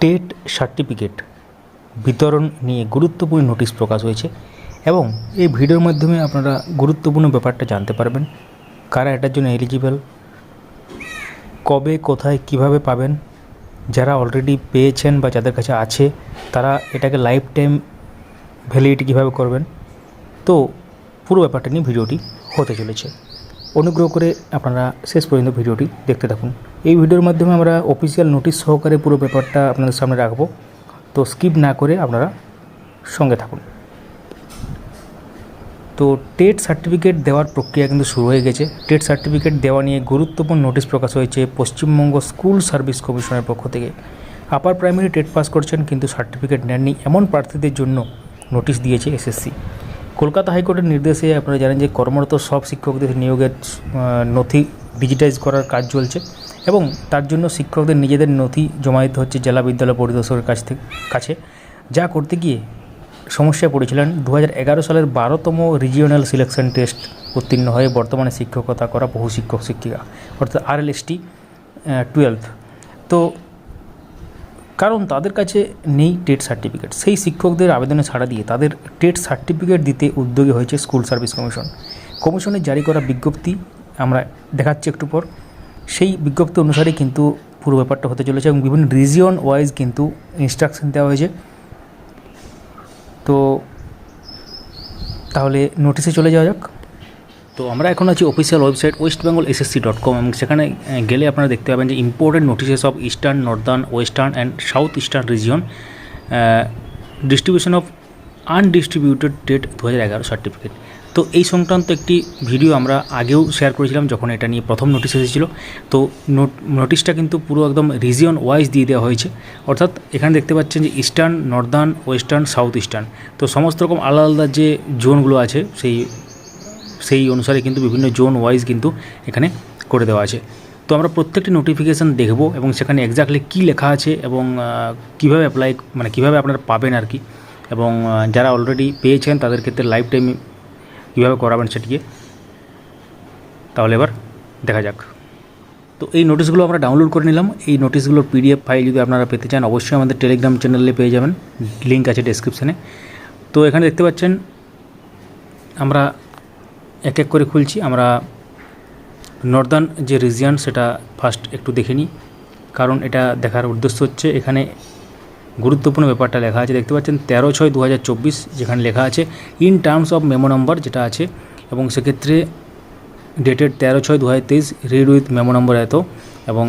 TET certificate বিতরণ নিয়ে গুরুত্বপূর্ণ নোটিশ প্রকাশ হয়েছে এবং এই ভিডিওর মাধ্যমে আপনারা গুরুত্বপূর্ণ ব্যাপারটা জানতে পারবেন, কারা এটার জন্য এলিজিবল কবে, কোথায়, কীভাবে পাবেন, যারা অলরেডি পেয়েছেন বা যাদের কাছে আছে, তারা এটাকে লাইফ টাইম ভ্যালিডিটি কীভাবে করবেন, তো পুরো ব্যাপারটা নিয়ে ভিডিওটি হতে চলেছে। অনুগ্রহ করে আপনারা শেষ পর্যন্ত ভিডিওটি দেখতে থাকুন। এই ভিডিওর মাধ্যমে আমরা অফিসিয়াল নোটিশ সহকারে পুরো ব্যাপারটা আপনাদের সামনে রাখব। তো স্কিপ না করে আপনারা সঙ্গে থাকুন। তো টেট সার্টিফিকেট দেওয়ার প্রক্রিয়া কিন্তু শুরু হয়ে গেছে। টেট সার্টিফিকেট দেওয়া নিয়ে গুরুত্বপূর্ণ নোটিশ প্রকাশ হয়েছে পশ্চিমবঙ্গ স্কুল সার্ভিস কমিশনের পক্ষ থেকে। আপার প্রাইমারি টেট পাস করছেন কিন্তু সার্টিফিকেট নেননি, এমন প্রার্থীদের জন্য নোটিশ দিয়েছে এসএসসি কলকাতা হাইকোর্টের নির্দেশে আপনারা জানেন যে কর্মরত সব শিক্ষকদের নিয়োগের নথি ডিজিটাইজ করার কাজ চলছে। এবং তার জন্য শিক্ষকদের নিজেদের নথি জমা দিতে হচ্ছে জেলা বিদ্যালয় পরিদর্শকের কাছ থেকে কাছে, যা করতে গিয়ে সমস্যায় পড়েছিলেন। দু সালের বারোতম রিজিওনাল সিলেকশন টেস্ট উত্তীর্ণ হয়ে বর্তমানে শিক্ষকতা করা বহু শিক্ষক, শিক্ষিকা, অর্থাৎ আর এল টুয়েলভ তো কারণ তাদের কাছে নেই টেট সার্টিফিকেট সেই শিক্ষকদের আবেদনে ছাড়া দিয়ে তাদের টেট সার্টিফিকেট দিতে উদ্যোগী হয়েছে স্কুল সার্ভিস কমিশন কমিশনের জারি করা বিজ্ঞপ্তি আমরা দেখাচ্ছি একটু পর। সেই বিজ্ঞপ্তি অনুসারে কিন্তু পুরো ব্যাপারটা হতে চলেছে এবং বিভিন্ন রিজিয়ন ওয়াইজ কিন্তু ইনস্ট্রাকশন দেওয়া হয়েছে। তো তাহলে নোটিশে চলে যাওয়া যাক। তো আমরা এখন আছি official website West Bengal SSC dot com এবং সেখানে গেলে আপনারা দেখতে পাবেন যে important notices of eastern northern western and south eastern region distribution of undistributed TET দু হাজার এগারো সার্টিফিকেট। তো এই সংক্রান্ত একটি ভিডিও আমরা আগেও শেয়ার করেছিলাম যখন এটা নিয়ে প্রথম নোটিশ এসেছিল। তো নোটিশটা কিন্তু পুরো একদম রিজিয়ন ওয়াইজ দিয়ে দেওয়া হয়েছে। অর্থাৎ এখানে দেখতে পাচ্ছেন যে eastern, northern, western, south eastern. তো সমস্ত রকম আলাদা আলাদা যে জোনগুলো আছে, সেই সেই অনুসারে কিন্তু বিভিন্ন জোন ওয়াইজ কিন্তু এখানে করে দেওয়া আছে। তো আমরা প্রত্যেকটি নোটিফিকেশান দেখব এবং সেখানে এক্স্যাক্টলি কী লেখা আছে এবং কীভাবে অ্যাপ্লাই মানে কীভাবে আপনারা পাবেন আর কি। এবং যারা অলরেডি পেয়েছেন তাদের ক্ষেত্রে লাইফ টাইম কীভাবে করাবেন সেটিকে। তাহলে এবার দেখা যাক। তো এই নোটিশগুলো আমরা ডাউনলোড করে নিলাম। এই নোটিশগুলোর পিডিএফ ফাইল যদি আপনারা পেতে চান, অবশ্যই আমাদের টেলিগ্রাম চ্যানেলে পেয়ে যাবেন। লিঙ্ক আছে ডেসক্রিপশানে তো এখানে দেখতে পাচ্ছেন, আমরা এক এক করে খুলছি। আমরা নর্দার্ন যে রিজিয়ান সেটা ফার্স্ট একটু দেখে নিই। কারণ এটা দেখার উদ্দেশ্য হচ্ছে, এখানে গুরুত্বপূর্ণ ব্যাপারটা লেখা আছে। দেখতে পাচ্ছেন, তেরো ছয় দু যেখানে লেখা আছে in terms of memo number যেটা আছে, এবং সেক্ষেত্রে ডেটেড তেরো ছয় দু হাজার তেইশ রিড উইথ মেমো নম্বর এত, এবং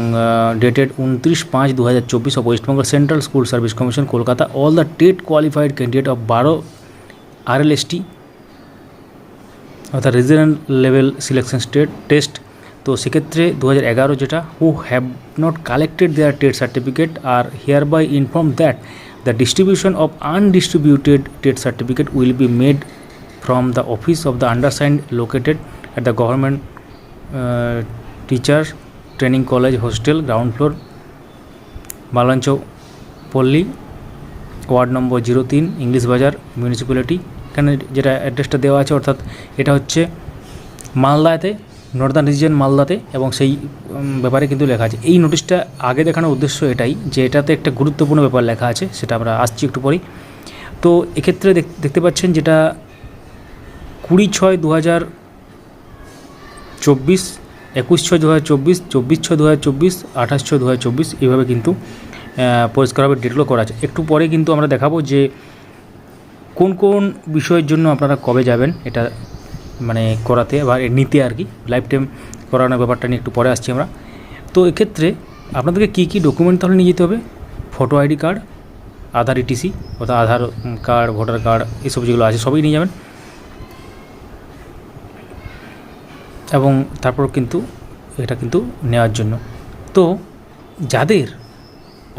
ডেটেড উনত্রিশ পাঁচ দু হাজার চব্বিশ of West Bengal central school service commission Kolkata all the TET qualified candidate of বারো আর এল এস টি অর্থাৎ regional level selection state test তো সেক্ষেত্রে দু হাজার এগারো যেটা who have not collected their TET certificate are hereby inform that the distribution of undistributed TET certificate will be made from the office of the undersigned located at the government teacher training college hostel ground floor বালাঞ্চ পল্লী ward number zero তিন English Bazar municipality এখানে যেটা অ্যাড্রেসটা দেওয়া আছে, অর্থাৎ এটা হচ্ছে মালদাতে নর্দার্ন রিজিয়ন মালদাতে এবং সেই ব্যাপারে কিন্তু লেখা আছে। এই নোটিশটা আগে দেখানোর উদ্দেশ্য এটাই যে এটাতে একটা গুরুত্বপূর্ণ ব্যাপার লেখা আছে, সেটা আমরা আসছি একটু পরেই। তো এক্ষেত্রে দেখতে পাচ্ছেন যেটা কুড়ি ছয় দু হাজার চব্বিশ, একুশ ছয় দু হাজার চব্বিশ চব্বিশ ছয় দু হাজার চব্বিশ, আঠাশ ছয় দু হাজার চব্বিশ, এইভাবে কিন্তু পরিষ্কারভাবে ডেটগুলো করা আছে। একটু পরে কিন্তু আমরা দেখাবো যে কোন কোন বিষয়ের জন্য আপনারা কবে যাবেন, এটা মানে করাতে বা নিতে আর কি লাইফ টাইম করানোর ব্যাপারটা নিয়ে একটু পরে আসছি আমরা। তো এক্ষেত্রে আপনাদেরকে কী কী ডকুমেন্ট তাহলে নিয়ে যেতে হবে? Photo ID card Aadhaar ETC অর্থাৎ আধার কার্ড ভোটার কার্ড এসব যেগুলো আছে সবই নিয়ে যাবেন। এবং তারপর কিন্তু এটা কিন্তু নেওয়ার জন্য। তো যাদের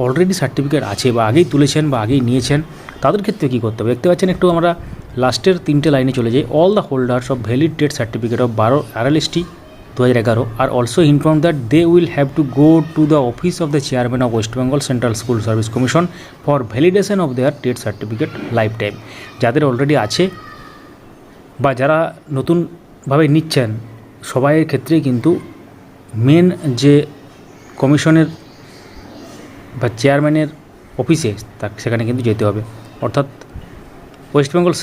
অলরেডি সার্টিফিকেট আছে বা আগেই তুলেছেন বা আগেই নিয়েছেন, তাদের ক্ষেত্রে কী করতে হবে? দেখতে পাচ্ছেন একটু আমরা লাস্টের তিনটে লাইনে চলে যাই all the holders of valid TET certificate of বারো আর এল এস দু হাজার এগারো are also inform that they will have to go to the office of the chairman of West Bengal central school service commission for validation of their TET certificate life time যাদের already আছে বা যারা নতুনভাবে নিচ্ছেন, সবাইয়ের ক্ষেত্রেই কিন্তু main যে কমিশনের বা চেয়ারম্যানের অফিসে তা সেখানে কিন্তু যেতে হবে। অর্থাৎ West Bengal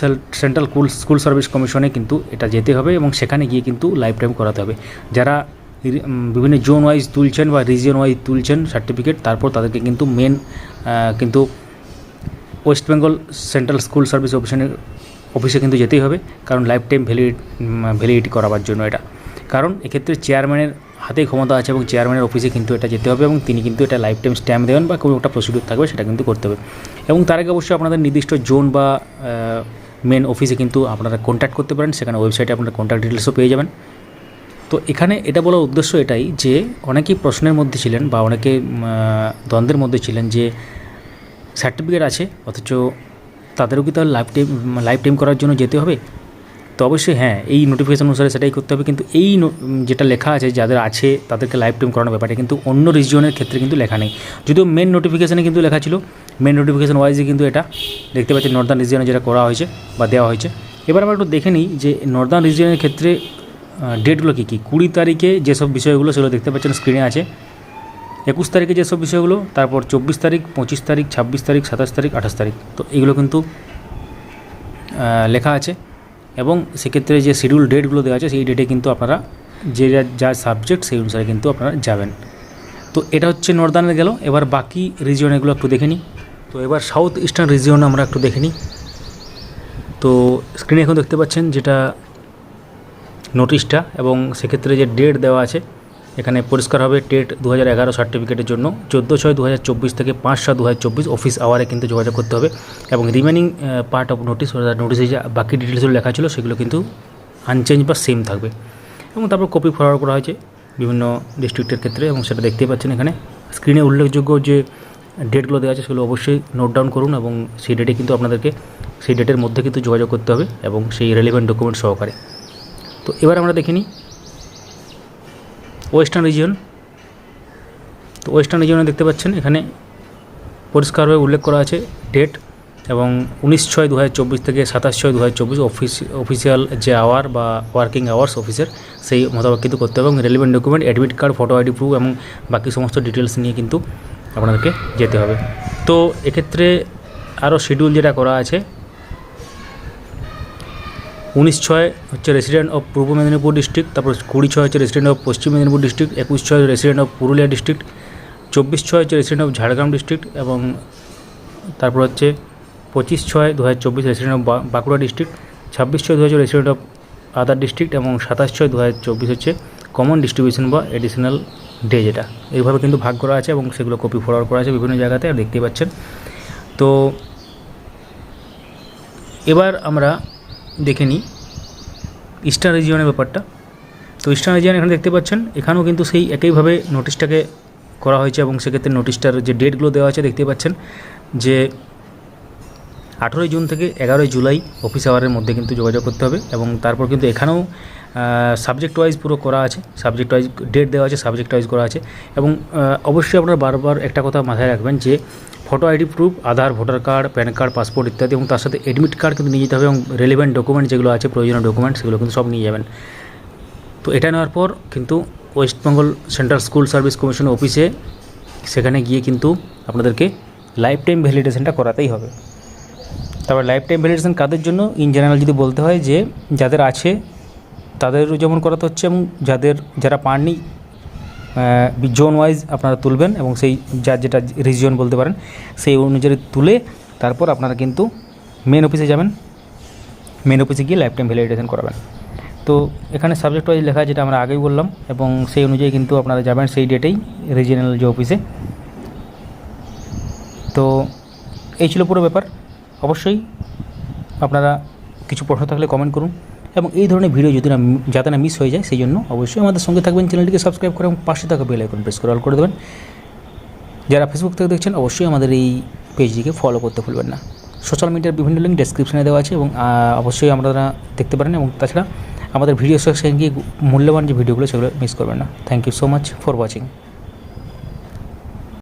central school school service কমিশনে কিন্তু এটা যেতে হবে এবং সেখানে গিয়ে কিন্তু লাইফ টাইম করাতে হবে। যারা বিভিন্ন জোন ওয়াইজ তুলছেন বা রিজিয়ন ওয়াইজ তুলছেন সার্টিফিকেট তারপর তাদেরকে কিন্তু মেন কিন্তু West Bengal Central School Service অফিসের অফিসে কিন্তু যেতেই হবে। কারণ লাইফ টাইম ভ্যালিড ভ্যালিডিটি করাবার জন্য এটা। কারণ এক্ষেত্রে চেয়ারম্যানের হাতেই ক্ষমতা আছে এবং চেয়ারম্যানের অফিসে কিন্তু এটা যেতে হবে এবং তিনি কিন্তু এটা লাইফ টাইম স্ট্যাম্প দেবেন বা কোনো একটা প্রসিডিউর থাকবে সেটা কিন্তু করতে হবে। এবং তার আগে অবশ্যই আপনাদের নির্দিষ্ট জোন বা মেন অফিসে কিন্তু আপনারা কন্ট্যাক্ট করতে পারেন। সেখানে ওয়েবসাইটে আপনারা কন্ট্যাক্ট ডিটেলসও পেয়ে যাবেন। তো এখানে এটা বলার উদ্দেশ্য এটাই যে, অনেকেই প্রশ্নের মধ্যে ছিলেন বা অনেকে দ্বন্দ্বের মধ্যে ছিলেন যে সার্টিফিকেট আছে, অথচ তাদেরও কি তাহলে লাইফ টাইম লাইফ টাইম করার জন্য যেতে হবে? তো অবশ্যই হ্যাঁ এই নোটিফিকেশন অনুসারে সেটাই করতে হবে। কিন্তু এই যেটা লেখা আছে, যাদের আছে তাদেরকে লাইফ টাইম করানোর ব্যাপারে কিন্তু অন্য রিজিয়নের ক্ষেত্রে কিন্তু লেখা নেই। যদিও মেন নোটিফিকেশানে কিন্তু লেখা ছিল মেন নোটিফিকেশন ওয়াইজে কিন্তু এটা দেখতে পাচ্ছি নর্দার্ন রিজিয়নে যেটা করা হয়েছে বা দেওয়া হয়েছে। এবার আমরা একটু দেখে নিই যে নর্দার্ন রিজিয়নের ক্ষেত্রে ডেটগুলো কী কী? কুড়ি তারিখে যেসব বিষয়গুলো সেগুলো দেখতে পাচ্ছেন স্ক্রিনে আছে। একুশ তারিখে যেসব বিষয়গুলো, তারপর চব্বিশ তারিখ, পঁচিশ তারিখ, ছাব্বিশ তারিখ, সাতাশ তারিখ, আঠাশ তারিখ। তো এগুলো কিন্তু লেখা আছে। এবং সেক্ষেত্রে যে শিডিউল ডেটগুলো দেওয়া আছে, সেই ডেটে কিন্তু আপনারা যে যা- সাবজেক্ট সেই অনুসারে কিন্তু আপনারা যাবেন। তো এটা হচ্ছে নর্দার্নের গেল। এবার বাকি রিজিয়নগুলো একটু দেখে নিই তো এবার সাউথ ইস্টার্ন রিজিয়ন আমরা একটু দেখে নিই তো স্ক্রিনে এখন দেখতে পাচ্ছেন যেটা নোটিশটা এবং সেক্ষেত্রে যে ডেট দেওয়া আছে এখানে পরিষ্কার হবে টেট দু হাজার এগারো সার্টিফিকেটের জন্য। চোদ্দ ছয় দু হাজার চব্বিশ থেকে পাঁচ সাত দু হাজার চব্বিশ অফিস আওয়ারে কিন্তু যোগাযোগ করতে হবে। এবং রিমেনিং পার্ট অফ নোটিস নোটিসে যে বাকি ডিটেলসগুলো লেখা ছিল, সেগুলো কিন্তু আনচেঞ্জ বা সেম থাকবে। এবং তারপর কপি ফরওয়ার্ড করা হয়েছে বিভিন্ন ডিস্ট্রিক্টের ক্ষেত্রে, এবং সেটা দেখতেই পাচ্ছেন এখানে। স্ক্রিনে উল্লেখযোগ্য যে ডেটগুলো দেওয়া আছে, সেগুলো অবশ্যই নোট ডাউন করুন, এবং সেই ডেটে কিন্তু আপনাদেরকে সেই ডেটের মধ্যে কিন্তু যোগাযোগ করতে হবে, এবং সেই রেলিভেন্ট ডকুমেন্ট সহকারে। তো এবার আমরা দেখে নিই ওয়েস্টার্ন রিজিয়ন। তো ওয়েস্টার্ন রিজিয়নে দেখতে পাচ্ছেন, এখানে পরিষ্কারভাবে উল্লেখ করা আছে ডেট এবং উনিশ ছয় দু থেকে সাতাশ ছয় দু অফিস, অফিসিয়াল যে আওয়ার বা ওয়ার্কিং আওয়ার্স অফিসের, সেই মোতাবেক কিন্তু করতে হবে এবং relevant document admit card photo ID proof এবং বাকি সমস্ত ডিটেলস নিয়ে কিন্তু আপনাদেরকে যেতে হবে। তো এক্ষেত্রে আরও শিডিউল যেটা করা আছে উনিশ ছয় হচ্ছে resident of Purba Medinipur district তারপর কুড়ি ছয় হচ্ছে resident of Paschim Medinipur district একুশ ছয় রেসিডেন্ট অফ পুরুলিয়া ডিস্ট্রিক্ট চব্বিশ ছয় হচ্ছে রেসিডেন্ট অফ ঝাড়গ্রাম ডিস্ট্রিক্ট এবং তারপর হচ্ছে পঁচিশ ছয় দু হাজার চব্বিশ রেসিডেন্ট অফ বাঁকুড়া ডিস্ট্রিক্ট ছাব্বিশ ছয় দু হাজার রেসিডেন্ট অফ আদার ডিস্ট্রিক্ট এবং সাতাশ ছয় দু হাজার চব্বিশ হচ্ছে কমন ডিস্ট্রিবিউশন বা এডিশনাল ডে যেটা। এইভাবে কিন্তু ভাগ করা আছে এবং সেগুলো কপি ফরওয়ার্ড করা আছে বিভিন্ন জায়গাতে, আর দেখতেই পাচ্ছেন। তো এবার আমরা দেখে নিই। ইস্টার্ন রিজিয়নের ব্যাপারটা। তো ইস্টার্ন রিজিয়ন এখানে দেখতে পাচ্ছেন, এখানেও কিন্তু সেই একইভাবে নোটিশটাকে করা হয়েছে এবং সেক্ষেত্রে নোটিশটার যে ডেটগুলো দেওয়া আছে দেখতে পাচ্ছেন যে আঠেরোই জুন থেকে এগারোই জুলাই অফিস আওয়ারের মধ্যে কিন্তু যোগাযোগ করতে হবে এবং তারপর কিন্তু এখানেও সাবজেক্ট ওয়াইজ পুরো করা আছে সাবজেক্ট ওয়াইজ ডেট দেওয়া আছে সাবজেক্ট ওয়াইজ করা আছে এবং অবশ্যই আপনারা বারবার একটা কথা মাথায় রাখবেন যে photo ID proof Aadhaar voter card PAN card passport ইত্যাদি এবং তার সাথে এডমিট কার্ড কিন্তু নিয়ে যেতে হবে এবং রেলিভেন্ট ডকুমেন্ট যেগুলো আছে, প্রয়োজনীয় ডকুমেন্ট সেগুলো কিন্তু সব নিয়ে যাবেন। তো এটা নেওয়ার পর কিন্তু West Bengal central school service commission অফিসে সেখানে গিয়ে কিন্তু আপনাদেরকে লাইফ টাইম ভ্যালিডেশনটা করাতেই হবে। তারপর লাইফ টাইম ভ্যালিডেশন কাদের জন্য? ইন জেনারেল যদি বলতে হয় যে যাদের আছে তাদেরও যেমন করাতে হচ্ছে এবং যাদের, যারা পাননি জোন ওয়াইজ আপনারা তুলবেন এবং সেই যার যেটা রিজিয়ন বলতে পারেন, সেই অনুযায়ী তুলে তারপর আপনারা কিন্তু মেন অফিসে যাবেন। মেন অফিসে গিয়ে লাইফ টাইম ভ্যালিডেশন করাবেন। তো এখানে সাবজেক্ট ওয়াইজ লেখা যেটা আমরা আগেই বললাম এবং সেই অনুযায়ী কিন্তু আপনারা যাবেন সেই ডেটেই রিজিয়নাল যে অফিসে তো এই ছিল পুরো ব্যাপার। অবশ্যই আপনারা কিছু প্রশ্ন থাকলে কমেন্ট করুন। এবং এই ধরনের ভিডিও যদি না যাতে না মিস হয়ে যায়, সেই জন্য অবশ্যই আমাদের সঙ্গে থাকবেন, চ্যানেলটিকে সাবস্ক্রাইব করে এবং পাশে থাকা বেল আইকন প্রেস করে অল করে দেবেন। যারা ফেসবুক থেকে দেখছেন, অবশ্যই আমাদের এই পেজটিকে ফলো করতে ভুলবেন না। সোশ্যাল মিডিয়ার বিভিন্ন লিঙ্ক ডেসক্রিপশনে দেওয়া আছে এবং অবশ্যই আপনারা দেখতে পারেন এবং তাছাড়া আমাদের ভিডিও সেকশন গিয়ে মূল্যবান যে ভিডিওগুলো সেগুলো মিস করবেন না। Thank you so much for watching